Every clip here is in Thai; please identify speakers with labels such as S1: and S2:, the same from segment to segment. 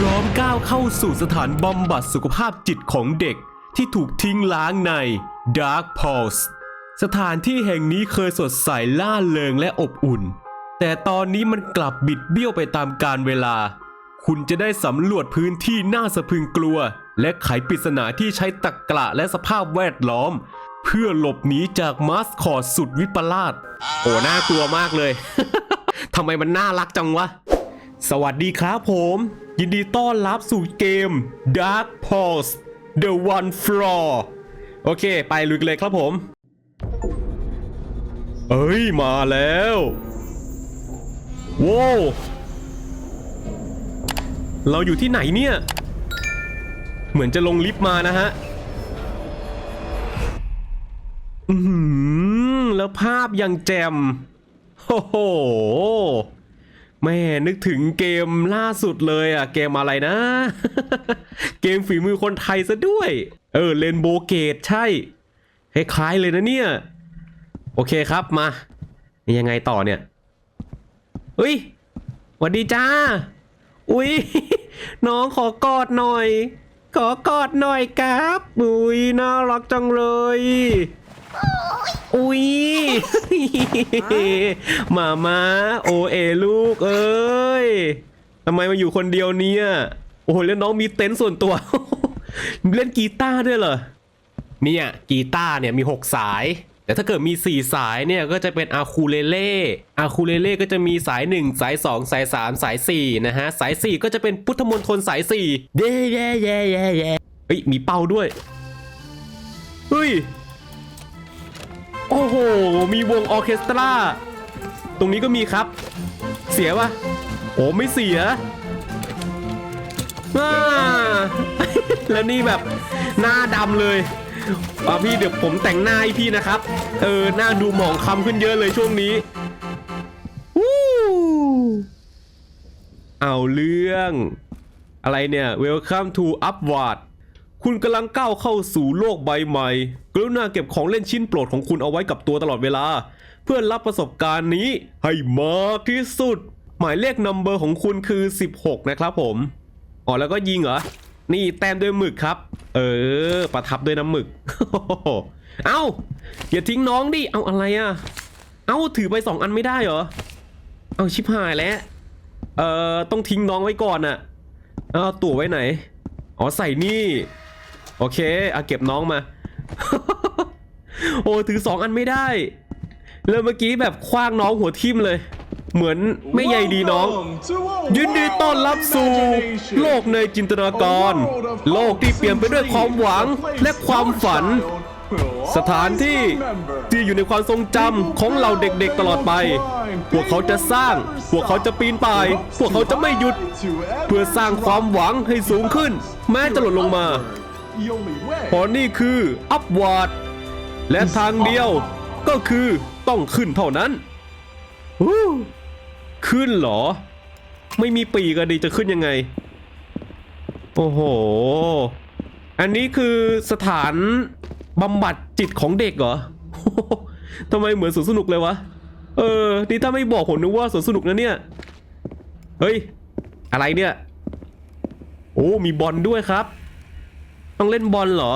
S1: พร้อมก้าวเข้าสู่สถานบำบัดสุขภาพจิตของเด็กที่ถูกทิ้งล้างใน Dark Pulse สถานที่แห่งนี้เคยสดใสล่าเริงและอบอุ่น แต่ตอนนี้มันกลับบิดเบี้ยวไปตามกาลเวลา คุณจะได้สำรวจพื้นที่น่าสะพรึงกลัว และไขปริศนาที่ใช้ตรกกระและสภาพแวดล้อม เพื่อหลบหนีจากมาสคอตสุดวิปลาสโอ้น่ากลัวมากเลย ทำไมมันน่ารักจังวะ สวัสดีครับผม ยินดีต้อนรับสู่เกม Dark Pulse The One Floor โอเค ไปลุยกันเลยครับผม เอ้ย มาแล้วโว้วเราอยู่ที่ไหนเนี่ย เหมือนจะลงลิฟต์มานะฮะ อือหือแล้วภาพยังแจ่มโอ้โห แม่นึกถึงเกมล่าสุดเลยอะ เกมอะไรนะ เกมฝีมือคนไทยซะด้วย เออเลนโบเกตใช่คล้ายๆเลยนะเนี่ย โอเคครับมายังไงต่อเนี่ยเฮ้ยหวัสดีจ้า อุ้ยน้องขอกอดหน่อย ขอกอดหน่อยครับอุ้ยน่ารักจังเลย อุ้ยหมามาโอเอลูกเอ้ยทำไมมาอยู่คนเดียวเนี่ย โอ้โหแล้วน้องมีเต็นท์ส่วนตัว เล่นกีตาร์ด้วยเหรอ เนี่ย กีตาร์เนี่ยมี 6 สาย แต่ถ้าเกิดมี 4 สายเนี่ยก็จะเป็นอะคูเลเล่อะคูเลเล่ก็จะมีสาย 1 สาย 2 สาย 3 สาย 4 นะฮะ สาย 4 ก็จะเป็นพุทธมนตรสาย 4 เย้เย้เย้เย้เย้เฮ้ยมีเป้าด้วย เฮ้ย โอ้โห มีวงออเคสตรา ตรงนี้ก็มีครับ เสียปะโอ้ไม่เสียแล้วนี่แบบหน้าดำเลยอ่าพี่เดี๋ยวผมแต่งหน้าให้พี่นะครับ เออ หน้าดูหมองคล้ำขึ้นเยอะเลยช่วงนี้วู้เอาเรื่อง อะไรเนี่ย Welcome to Upward คุณกำลังก้าวเข้าสู่โลกใบใหม่ กรุณาเก็บของเล่นชิ้นโปรดของคุณเอาไว้กับตัวตลอดเวลา เพื่อรับประสบการณ์นี้ให้มากที่สุด หมายเลขนัมเบอร์ของคุณคือ 16 นะครับผมอ๋อแล้วก็ยิงเหรอ นี่แต้มด้วยหมึกครับ เออ ประทับด้วยน้ำหมึก เอ้า อย่าทิ้งน้องดิ เอาอะไรอะเอ้าถือไปสองอันไม่ได้เหรอ เอาชิบหายแล้ว เอ่อ ต้องทิ้งน้องไว้ก่อนอะ เอาตั๋วไว้ไหน อ๋อใส่นี่ โอเคเอาเก็บน้องมา โอ้ถือสองอันไม่ได้ แล้วเมื่อกี้แบบคว้างน้องหัวทิ่มเลย เหมือนไม่ใยดีน้อง ยินดีต้อนรับสู่ โลกในจินตนาการ โลกที่เปลี่ยนไปด้วยความหวังและความฝัน สถานที่ที่อยู่ในความทรงจำของเราเด็กๆตลอดไป พวกเขาจะสร้าง พวกเขาจะปีนป่าย พวกเขาจะไม่หยุด เพื่อสร้างความหวังให้สูงขึ้น แม้จะหล่นลงมา เพราะนี่คืออัพวาร์ดและทางเดียวก็คือต้องขึ้นเท่านั้นขึ้นเหรอ ไม่มีปีกอะดีจะขึ้นยังไง โอ้โห อันนี้คือสถานบำบัดจิตของเด็กเหรอทำไมเหมือนสวนสนุกเลยวะ เออ นี่ถ้าไม่บอกผมนึกว่าสวนสนุกนะเนี่ย เฮ้ย อะไรเนี่ย โอ้ มีบอลด้วยครับ ต้องเล่นบอลเหรอ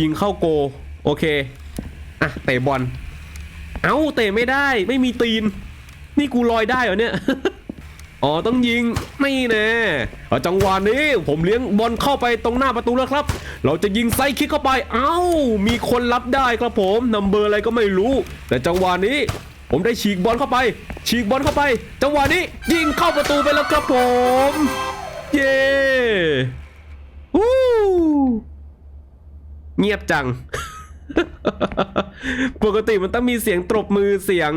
S1: ยิงเข้าโก โอเค อะเตะบอล เอ้าเตะไม่ได้ไม่มีตีน นี่กูลอยได้เหรอเนี่ย อ๋อต้องยิงไม่แน่จังหวะนี้ผมเลี้ยงบอลเข้าไปตรงหน้าประตูแล้วครับ เราจะยิงไซคิกเข้าไป เอ้า มีคนรับได้ครับผมนัมเบอร์อะไรก็ไม่รู้ แต่จังหวะนี้ผมได้ฉีกบอลเข้าไป ฉีกบอลเข้าไป จังหวะนี้ยิงเข้าประตูไปแล้วครับผม เย้วู้ เงียบจัง ปกติมันต้องมีเสียงตบมือเสียง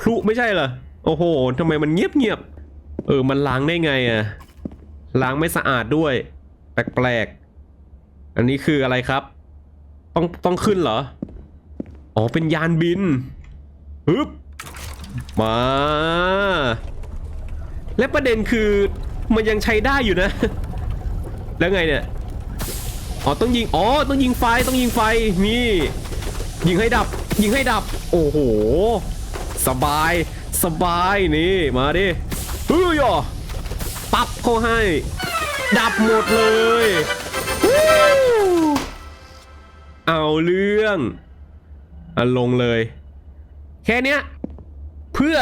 S1: พลุไม่ใช่เหรอ โอ้โหทำไมมันเงียบเงียบ เออ มันล้างได้ไงอะล้างไม่สะอาดด้วย แปลกๆ อันนี้คืออะไรครับ ต้องต้องขึ้นเหรอ อ๋อ เป็นยานบินฮึบมา และประเด็นคือมันยังใช้ได้อยู่นะ แล้วไงเนี่ย อ๋อต้องยิงอ๋อต้องยิงไฟต้องยิงไฟนี่ยิงให้ดับ ยิงให้ดับ โอ้โห สบาย สบายนี่ มาดิเฮ้ยอะปั๊บเขาให้ ดับหมดเลย เอาเรื่องอะลงเลย แค่เนี้ย เพื่อ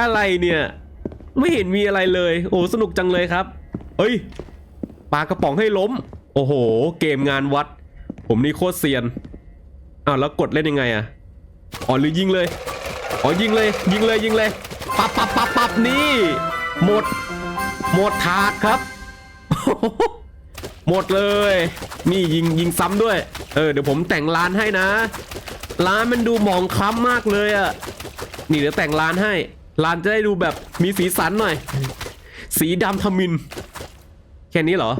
S1: อะไรเนี่ย ไม่เห็นมีอะไรเลย โอ้สนุกจังเลยครับ เอ้ยากระป๋องให้ล้ม โอ้โห เกมงานวัด ผมนี่โคตรเซียนอ้าวแล้วกดเล่นยังไงอะอ๋อหรือยิงเลยอ๋อยิงเลย ยิงเลยยิงเลยปับปับปับปับนี่ หมด หมดถาดครับ หมดเลย นี่ยิงยิงซ้ำด้วย เออเดี๋ยวผมแต่งร้านให้นะร้านมันดูหมองคล้ำมากเลยอะนี่เดี๋ยวแต่งร้านให้ ร้านจะได้ดูแบบมีสีสันหน่อย สีดำทมิน ค่นี้เหรอ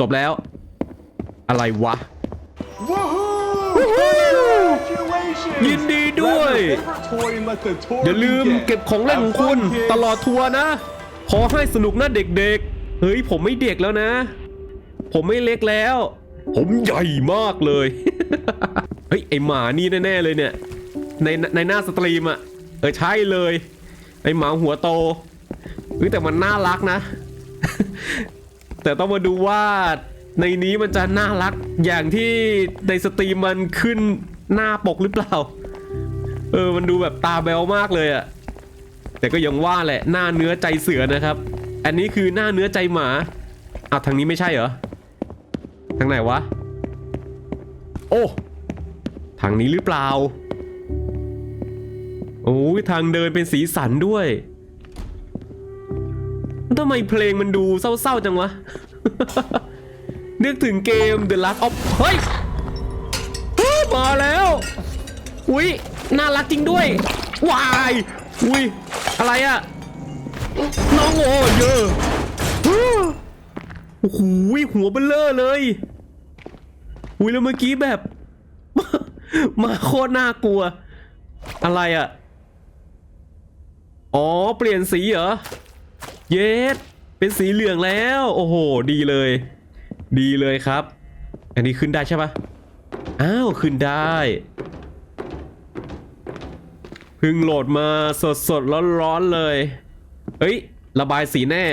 S1: จบแล้ว อะไรวะ ยินดีด้วย อย่าลืมเก็บของเล่นของคุณตลอดทัวร์นะ ขอให้สนุกนะเด็กๆ เฮ้ย ผมไม่เด็กแล้วนะ ผมไม่เล็กแล้ว ผมใหญ่มากเลย เฮ้ย ไอหมานี่แน่ๆเลยเนี่ย ในในหน้าสตรีมอะเออใช่เลย ไอหมาหัวโตเฮ้ยแต่มันน่ารักนะ แต่ต้องมาดูว่าในนี้มันจะน่ารักอย่างที่ในสตรีมมันขึ้นหน้าปกหรือเปล่า เออมันดูแบบตาแบวมากเลยอะแต่ก็ยังว่าแหละหน้าเนื้อใจเสือนะครับ อันนี้คือหน้าเนื้อใจหมาอ้าวทางนี้ไม่ใช่เหรอทางไหนวะ โอ้ทางนี้หรือเปล่าโอ้ยทางเดินเป็นสีสันด้วย ทำไมเพลงมันดูเศร้าๆจังวะ นึกถึงเกม The Last of เฮ้ยเฮ้ยมาแล้ว อุ้ยน่ารักจริงด้วย วาย อุ้ยอะไรอะ น้องโง่เยอะโอ้โหหัวเบลเลอร์เลย อุ้ยแล้วเมื่อกี้แบบ มาโคตรน่ากลัว อะไรอะอ๋อ เปลี่ยนสีเหรอ เยสเป็นสีเหลืองแล้ว โอ้โห ดีเลย ดีเลยครับ อันนี้ขึ้นได้ใช่ปะอ้าว ขึ้นได้เพิ่งโหลดมาสดสดร้อนร้อนๆเลย เฮ้ย ระบายสีแน่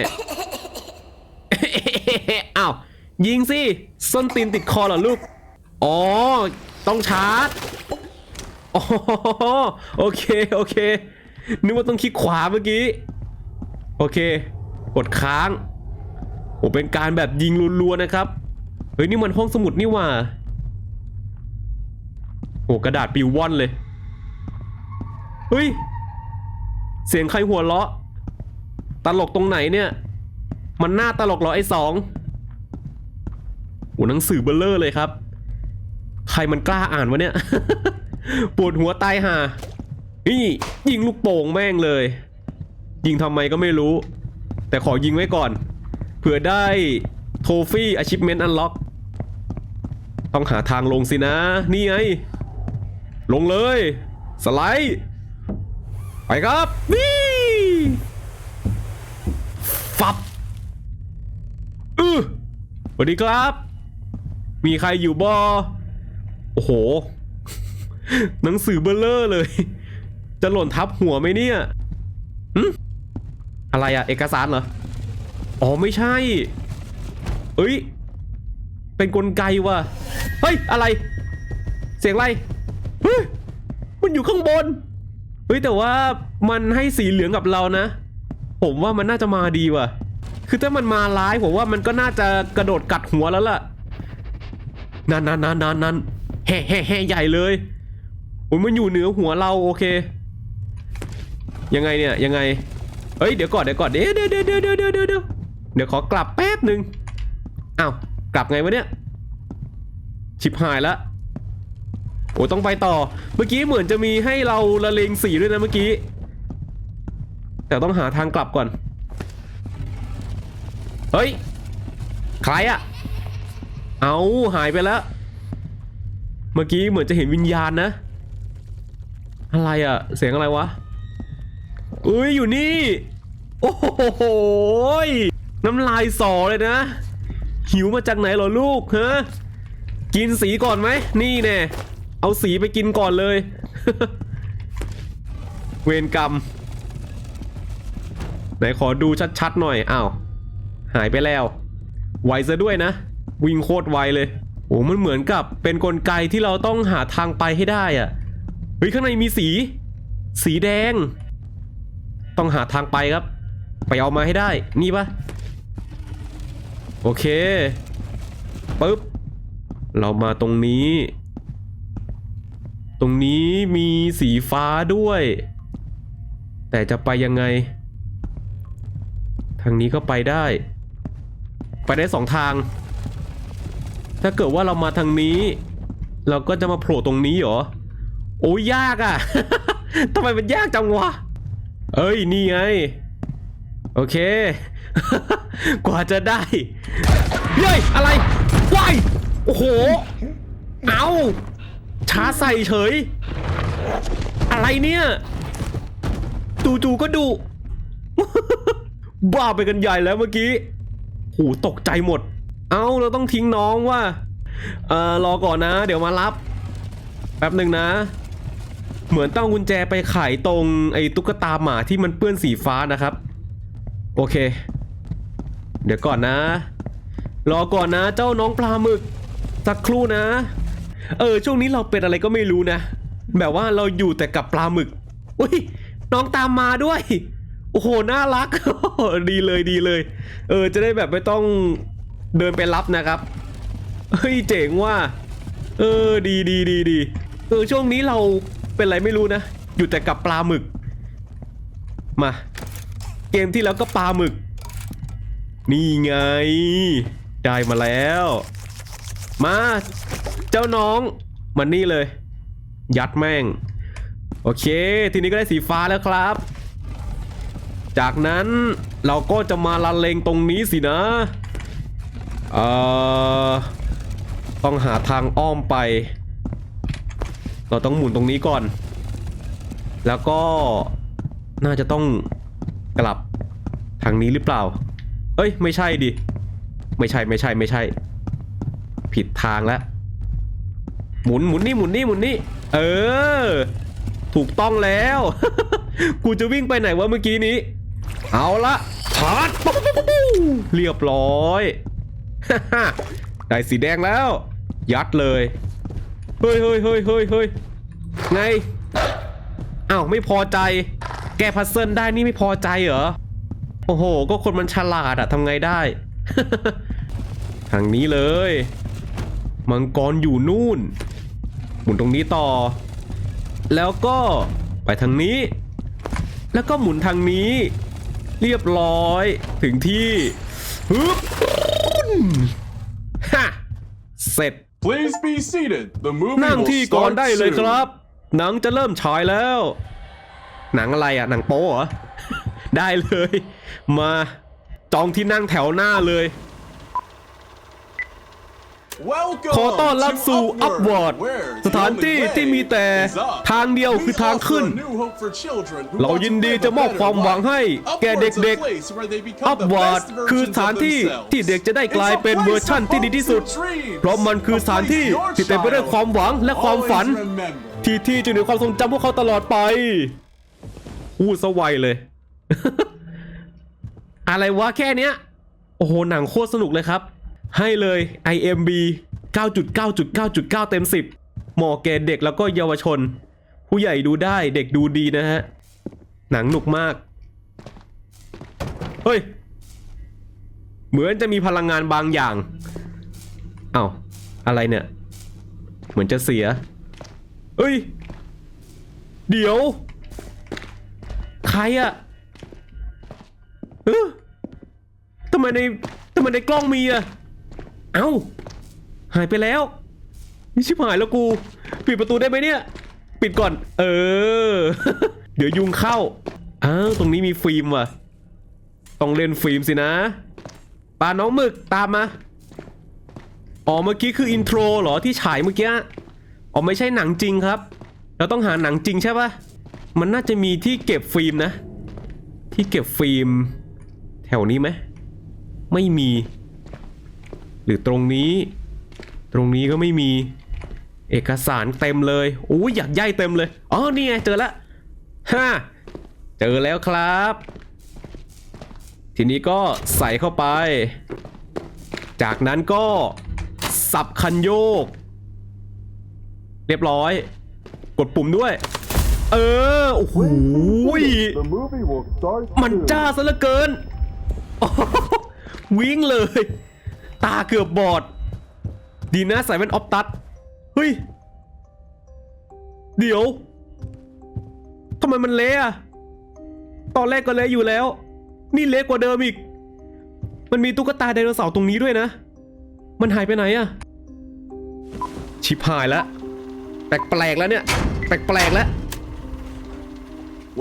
S1: อ้าวยิงสิส้นตีนติดคอเหรอลูก อ๋อ ต้องชาร์จโอ๋อโอเค โอเค นึกว่าต้องคลิกขวาเมื่อกี้ โอเค กดค้างโอ้เป็นการแบบยิงรัวๆนะครับ เฮ้ยนี่มันห้องสมุดนี่ว่าโอ้กระดาษปิวว่อนเลย เฮ้ย เสียงใครหัวเราะ ตลกตรงไหนเนี่ย มันหน่าตลกเหรอไอ้สองโอ้หนังสือเบลเลอร์เลยครับ ใครมันกล้าอ่านวะเนี่ย ปวดหัวตายห่านี่ยิงลูกโป่งแม่งเลย ยิงทำไมก็ไม่รู้ แต่ขอยิงไว้ก่อน เผื่อได้โทฟี่ achievement unlock ต้องหาทางลงสินะ นี่ไง ลงเลย สไลด์ ไปครับวิฟับอือสวัสดีครับ มีใครอยู่บอโอ้โห หนังสือเบลเลอร์เลย จะหล่นทับหัวไหมเนี่ยหึ อะไรอะเอกสารเหรอ อ๋อไม่ใช่ เอ้ย เป็นกลไกว่ะ เฮ้ย อะไร เสียงอะไรเฮ้ยมันอยู่ข้างบน เฮ้ยแต่ว่ามันให้สีเหลืองกับเรานะ ผมว่ามันน่าจะมาดีว่ะ คือถ้ามันมาร้ายผมว่ามันก็น่าจะกระโดดกัดหัวแล้วล่ะ นั่นนั่นนั่นนั่นนั่นแห่แห่แห่ใหญ่เลยโอ้ยมันอยู่เหนือหัวเราโอเค ยังไงเนี่ยยังไง เฮ้ยเดี๋ยวก่อนเดี๋ยวก่อนเดี๋ยวเดี๋ยวเดี๋ยวเดี๋ยวเดี๋ยวเดี๋ยวเดี๋ยวเดี๋ยวขอกลับแป๊บหนึ่งอ้าวกลับไงวะเนี่ยชิบหายละโอ้ต้องไปต่อ เมื่อกี้เหมือนจะมีให้เราละเลงสีด้วยนะเมื่อกี้ แต่ต้องหาทางกลับก่อน เฮ้ยใครอะเอาหายไปแล้ว เมื่อกี้เหมือนจะเห็นวิญญาณนะ อะไรอะเสียงอะไรวะ อ้ยอยู่นี่ โอ้โหน้ำลายสอเลยนะ หิวมาจากไหนเหรอลูกฮะกินสีก่อนไหมนี่แน่เอาสีไปกินก่อนเลย เวรกรรม ไหนขอดูชัดๆหน่อยอ้าวหายไปแล้ว ไวซะด้วยนะ วิ่งโคตรไวเลยโอ้มันเหมือนกับเป็นกลไกที่เราต้องหาทางไปให้ได้อะเฮ้ยข้างในมีสี สีแดง ต้องหาทางไปครับ ไปเอามาให้ได้ นี่ปะโอเคปึ๊บ เรามาตรงนี้ ตรงนี้มีสีฟ้าด้วย แต่จะไปยังไง ทางนี้ก็ไปได้ ไปได้สองทาง ถ้าเกิดว่าเรามาทางนี้ เราก็จะมาโผล่ตรงนี้เหรอ โอ้ยยากอะ่ะ ทำไมมันยากจังวะ เอ้ย นี่ไง โอเค กว่าจะได้ เฮ้ย อะไรว้ายโอ้โห เอาช้าใส่เฉย อะไรเนี่ยจู่ๆก็ดุบ้าไปกันใหญ่แล้วเมื่อกี้โหตกใจหมด เอาเราต้องทิ้งน้องว่า เออรอก่อนนะ เดี๋ยวมารับ แป๊บหนึ่งนะ เหมือนต้องกุญแจไปไขตรงไอ้ตุ๊กตาหมาที่มันเปื้อนสีฟ้านะครับ โอเค เดี๋ยวก่อนนะ รอก่อนนะ เจ้าน้องปลาหมึก สักครู่นะ เออ ช่วงนี้เราเป็นอะไรก็ไม่รู้นะ แบบว่าเราอยู่แต่กับปลาหมึก อุ้ย น้องตามมาด้วย โอ้โห น่ารัก ดีเลยดีเลย เออ จะได้แบบไม่ต้องเดินไปรับนะครับ เฮ้ย เจ๋งว่ะเออ ดีดีดีดีเออ ช่วงนี้เรา เป็นไรไม่รู้นะ อยู่แต่กับปลาหมึก มา เกมที่แล้วก็ปลาหมึก นี่ไง ได้มาแล้ว มา เจ้าน้องมานี่เลย ยัดแม่ง โอเค ทีนี้ก็ได้สีฟ้าแล้วครับ จากนั้นเราก็จะมาละเลงตรงนี้สินะเอ่อต้องหาทางอ้อมไป เราต้องหมุนตรงนี้ก่อน แล้วก็น่าจะต้องกลับทางนี้หรือเปล่า เอ้ย ไม่ใช่ดิ ไม่ใช่ไม่ใช่ไม่ใช่ ผิดทางแล้ว หมุนหมุนนี่หมุนนี่หมุนนี่เออ ถูกต้องแล้ว กูจะวิ่งไปไหนวะเมื่อกี้นี้ เอาละพาดเรียบร้อย ได้สีแดงแล้ว ยัดเลย เฮ้ยเฮ้ยเฮ้ยเฮ้ยเฮ้ยไงอ้าวไม่พอใจ แกพัซเซิลได้นี่ไม่พอใจเหรอ โอ้โห ก็คนมันฉลาดอะทำไงได้ ทางนี้เลย มังกรอยู่นู่น หมุนตรงนี้ต่อ แล้วก็ไปทางนี้ แล้วก็หมุนทางนี้ เรียบร้อยถึงที่ฮึบฮะเสร็จ
S2: Please be seated. The movie
S1: นั่ง
S2: will
S1: ที่ก่อน
S2: start
S1: ได้เลยค
S2: soon.
S1: รับ หนังจะเริ่มฉายแล้ว หนังอะไรอะหนังโป๊เหรอ ได้เลย มาจองที่นั่งแถวหน้าเลย
S2: Welcome
S1: ขอต้อนรับ
S2: to
S1: สู่
S2: Upward,
S1: Upward
S2: where
S1: สถานที่
S2: the only
S1: ที่มีแต่
S2: way is up.
S1: ทางเดียว
S2: We
S1: คือทาง
S2: offer
S1: ขึ้น
S2: a new hope for children who
S1: เรา
S2: want to
S1: ยินดี
S2: live a
S1: จะมอบ
S2: better
S1: ความหวัง
S2: life.
S1: ให้แก่
S2: Upward's a
S1: เด็ก
S2: place where they
S1: ๆ
S2: become the
S1: Upward
S2: best
S1: คือ
S2: versions
S1: สถาน
S2: of
S1: ที่
S2: themselves.
S1: ที่เด็กจะได้กลาย
S2: It's a
S1: เป็นเวอร์ชั่น
S2: place
S1: ที่ดีที่สุด
S2: of hopes and dreams.
S1: เพราะมันคือสถานที่
S2: A place
S1: ที่เต็มไปด้วย
S2: your
S1: ความหวังและความฝัน
S2: child always remember.
S1: ที่ที่จะอยู่ในความทรงจำพวกเขาตลอดไปอู้สวัยเลย อะไรวะแค่เนี้ย โอ้โหหนังโคตรสนุกเลยครับ ให้เลย IMB 9.9.9.9 เต็ม 10 หมาะแก่เด็กแล้วก็เยาวชน ผู้ใหญ่ดูได้เด็กดูดีนะฮะ หนังหนุกมาก เฮ้ย เหมือนจะมีพลังงานบางอย่าง เอ้า อะไรเนี่ย เหมือนจะเสีย เอ้ย เดี๋ยว ใครอะเออทำไมในทำไมในกล้องมีอะ เอ้า หายไปแล้วนี่ชิบหายแล้วกู ปิดประตูได้ไหมเนี่ย ปิดก่อน เออ เดี๋ยวยุงเข้าอ้าวตรงนี้มีฟิล์มว่ะ ต้องเล่นฟิล์มสินะปลาน้องหมึกตามมาอ๋อเมื่อกี้คืออินโทรเหรอที่ฉายเมื่อกี้อ๋อไม่ใช่หนังจริงครับ เราต้องหาหนังจริงใช่ปะมันน่าจะมีที่เก็บฟิล์มนะ ที่เก็บฟิล์ม แถวนี้ไหมไม่มี หรือตรงนี้ ตรงนี้ก็ไม่มี เอกสารเต็มเลยโอ้ยอยากย่ายเต็มเลย อ๋อ นี่ไง เจอแล้วฮ่าเจอแล้วครับ ทีนี้ก็ใส่เข้าไป จากนั้นก็สับคันโยก เรียบร้อย กดปุ่มด้วย เออ โอ้โหมันจ้าซะเหลือเกิน วิ่งเลย ตาเกือบบอด ดีนะใส่แว่นออฟตัดเฮ้ย เดี๋ยวทำไมมันเละอะตอนแรกก็เละอยู่แล้ว นี่เละกว่าเดิมอีก มันมีตุ๊กตาไดโนเสาร์ตรงนี้ด้วยนะ มันหายไปไหนอะชิบหายแล้วแปลกๆแล้วเนี่ย แปลกๆแล้ว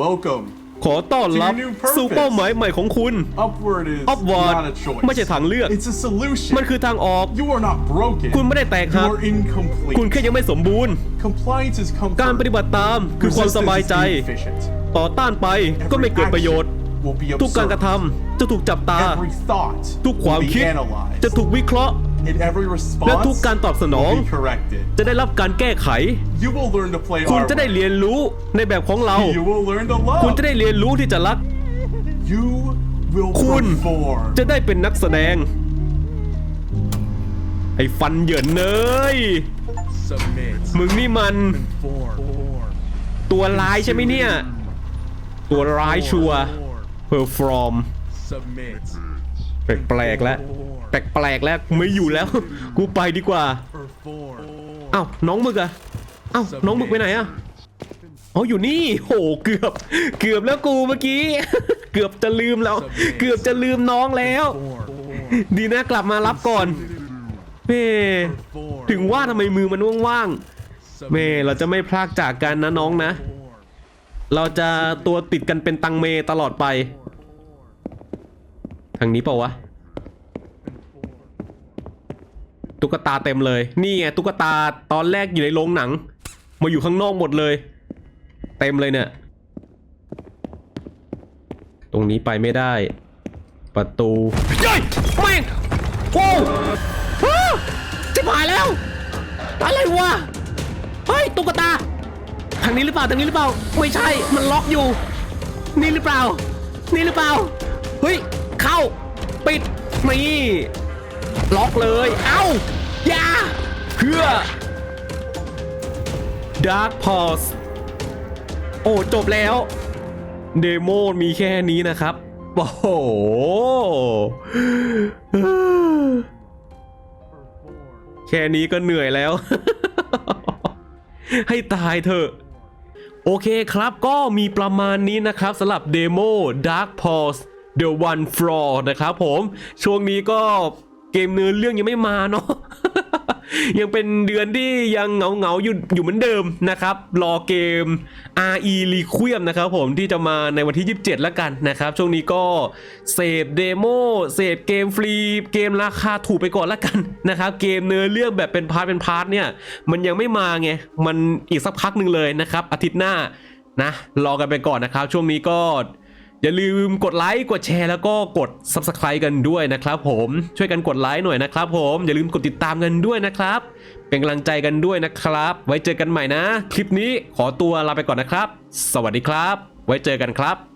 S2: Welcome.
S1: ขอต้อนรับ
S2: To your new purpose
S1: สู่เป้าหมายใหม่ของคุณ
S2: Upward is
S1: Upward
S2: not a choice.
S1: ไม่ใช่ทางเลือก
S2: It's a solution.
S1: มันคือทางออก
S2: You are not broken.
S1: คุณไม่ได้แตกหั
S2: You
S1: ก
S2: are incomplete.
S1: คุณแค่ยังไม่สมบูรณ์
S2: Compliance is comfort.
S1: การปฏิบัติตามคือความสบายใจ
S2: Resistance is inefficient.
S1: ต่อต้านไปก็ไม่เกิดประโยชน์
S2: Action will be
S1: ทุกการกระท
S2: observed. ำ
S1: จะถูกจับตา
S2: Every thought
S1: ทุกความ
S2: will
S1: คิด
S2: be analyzed.
S1: จะถูกวิเคราะห์
S2: And every
S1: และ
S2: response
S1: ทุกการตอบสนอง
S2: will be corrected.
S1: จะได้รับการแก้ไข
S2: You will learn to play
S1: คุณ
S2: our
S1: จะได้
S2: way.
S1: เรียนรู้ในแบบของเรา
S2: You will learn to
S1: คุณ
S2: love.
S1: จะได้เรียนรู้ที่จะรัก
S2: You will
S1: คุณ
S2: perform.
S1: จะได้เป็นนักแสดง ไอ้ฟันเหยินเนย
S2: Submit.
S1: มึงนี่มัน
S2: Form.
S1: ตัวร้ายใช่ไหมเนี่ย ตัวร้ายชัวเพอร์ฟอร์ม
S2: Submit.
S1: แปลกๆแล้วแปลกๆแล้วกูไม่อยู่แล้ว กูไปดีกว่า
S2: Perform.
S1: เอ้าน้องหมึกอะเอ้าน้องหมึกไปไหนอะอ๋ออยู่นี่โหเกือบ เกือบแล้วกูเมื่อกี้ เกือบจะลืมแล้ว เกือบจะลืมน้องแล้ว ดีนะกลับมารับก่อนเม่ถึงว่าทำไมมือมันว่างๆเม่เราจะไม่พลากจากกันนะน้องนะ เราจะตัวติดกันเป็นตังเมตลอดไป ทางนี้เปล่าวะ ตุ๊กตาเต็มเลย นี่ไงตุ๊กตาตอนแรกอยู่ในโรงหนัง มาอยู่ข้างนอกหมดเลย เต็มเลยเนี่ย ตรงนี้ไปไม่ได้ ประตูเฮ้ยแม่งโอ้อ้จะหายแล้ว อะไรวะ เฮ้ยตุ๊กตา ทางนี้หรือเปล่าทางนี้หรือเปล่า ไม่ใช่ มันล็อกอยู่ นี่หรือเปล่า นี่หรือเปล่า เฮ้ย เข้า ปิดนี่ ล็อกเลย เอ้า อย่า เพื่อ Dark Pause โอ้ จบแล้ว เดโมมีแค่นี้นะครับ โอ้โห แค่นี้ก็เหนื่อยแล้ว ให้ตายเถอะโอเคครับก็มีประมาณนี้นะครับสำหรับเดโม Dark Pause The One Floor นะครับผม ช่วงนี้ก็ เกมเนื้อเรื่องยังไม่มาเนาะยังเป็นเดือนที่ยังเหงาเหงาอยู่อยู่เหมือนเดิมนะครับ รอเกม RE Requiem นะครับผมที่จะมาในวันที่ 27 แล้วกันนะครับ ช่วงนี้ก็เสพเดโมเสพเกมฟรี เกมราคาถูกไปก่อนแล้วกันนะครับ เกมเนื้อเรื่องแบบเป็นพาร์ทเป็นพาร์ทเนี่ย มันยังไม่มาไง มันอีกสักพักหนึ่งเลยนะครับ อาทิตย์หน้านะ รอกันไปก่อนนะครับ ช่วงนี้ก็ อย่าลืมกดไลค์ กดแชร์แล้วก็กด Subscribe กันด้วยนะครับผมช่วยกันกดไลค์หน่อยนะครับผมอย่าลืมกดติดตามกันด้วยนะครับ เป็นกำลังใจกันด้วยนะครับ ไว้เจอกันใหม่นะ คลิปนี้ขอตัวลาไปก่อนนะครับ สวัสดีครับ ไว้เจอกันครับ